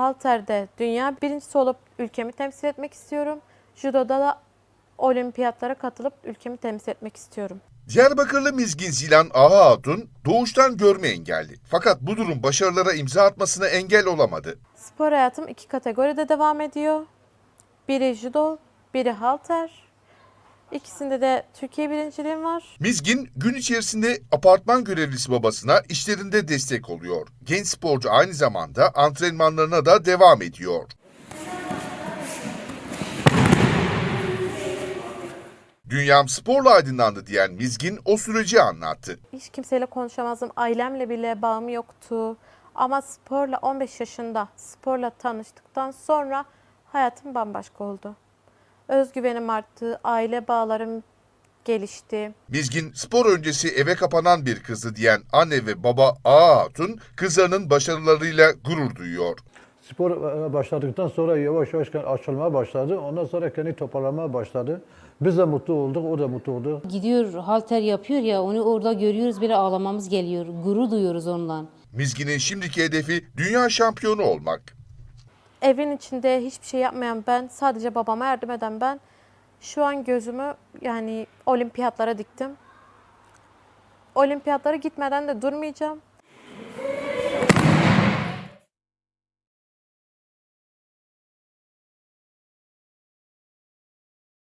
halterde dünya birincisi olup ülkemi temsil etmek istiyorum. Judoda da olimpiyatlara katılıp ülkemi temsil etmek istiyorum. Diyarbakırlı Mizgin Zilan Ağa Hatun doğuştan görme engelli. Fakat bu durum başarılara imza atmasına engel olamadı. Spor hayatım iki kategoride devam ediyor. Biri judo, biri halter. İkisinde de Türkiye birinciliğim var. Mizgin gün içerisinde apartman görevlisi babasına işlerinde destek oluyor. Genç sporcu aynı zamanda antrenmanlarına da devam ediyor. Dünyam sporla aydınlandı diyen Mizgin o süreci anlattı. Hiç kimseyle konuşamazdım. Ailemle bile bağım yoktu. Ama sporla 15 yaşında sporla tanıştıktan sonra hayatım bambaşka oldu. Özgüvenim arttı, aile bağlarım gelişti. Mizgin spor öncesi eve kapanan bir kızdı diyen anne ve baba Ağa Hatun kızlarının başarılarıyla gurur duyuyor. Spor e, başladıktan sonra yavaş yavaş açılmaya başladı. Ondan sonra kendi toparlamaya başladı. Biz de mutlu olduk, o da mutlu oldu. Gidiyor halter yapıyor ya onu orada görüyoruz bile ağlamamız geliyor. Gurur duyuyoruz ondan. Mizgin'in şimdiki hedefi dünya şampiyonu olmak. Evin içinde hiçbir şey yapmayan ben, sadece babama yardım eden ben şu an gözümü yani olimpiyatlara diktim. Olimpiyatlara gitmeden de durmayacağım.